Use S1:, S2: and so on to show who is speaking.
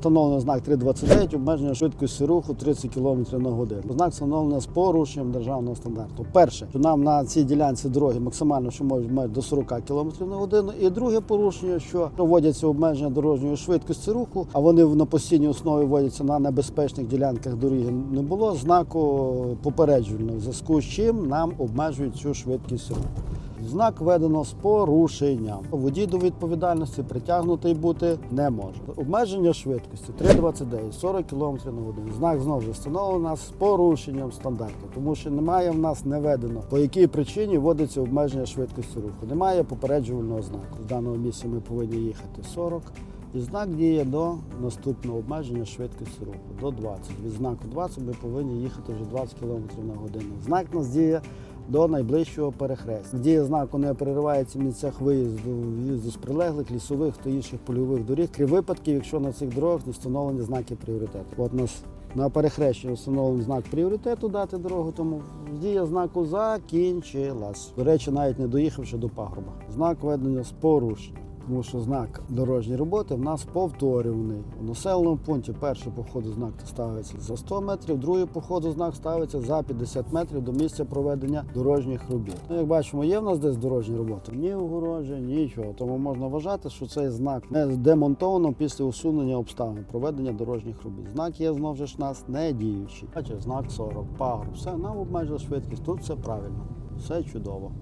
S1: Встановлений знак 329, обмеження швидкості руху 30 км на годину. Знак встановлений з порушенням державного стандарту. Перше, що нам на цій ділянці дороги максимально, що можуть мати до 40 км на годину. І друге порушення, що вводяться обмеження дорожньої швидкості руху, а вони на постійній основі вводяться на небезпечних ділянках дороги. Не було знаку попереджувального, в зв'язку з чим нам обмежують цю швидкість руху. Знак введено з порушенням. Водій до відповідальності притягнутий бути не може. Обмеження швидкості 3,29, 40 км на годину. Знак знову ж встановлено з порушенням стандарту, тому що немає в нас не введено, по якій причині вводиться обмеження швидкості руху. Немає попереджувального знаку. В даному місці ми повинні їхати 40. І знак діє до наступного обмеження швидкості руху до 20. Від знаку 20 ми повинні їхати вже 20 км на годину. Знак нас діє до найближчого перехрестя. Дія знаку не переривається в місцях виїзду, в'їзду з прилеглих, лісових та інших польових доріг, крім випадків, якщо на цих дорогах не встановлені знаки пріоритету. От нас на перехрещенні встановлений знак пріоритету дати дорогу, тому дія знаку закінчилась. До речі, навіть не доїхавши до пагорба. Знак ведення з порушенням. Тому що знак дорожньої роботи в нас повторюваний. У населеному пункті перший по ходу знак ставиться за 100 метрів, другий по ходу знак ставиться за 50 метрів до місця проведення дорожніх робіт. Ну, як бачимо, є в нас десь дорожні роботи? Ні огорожі, нічого. Тому можна вважати, що цей знак не демонтовано після усунення обставин проведення дорожніх робіт. Знак є знову ж нас не діючий. Бачите, знак 40, пагорб. Все, нам обмежили швидкість. Тут все правильно, все чудово.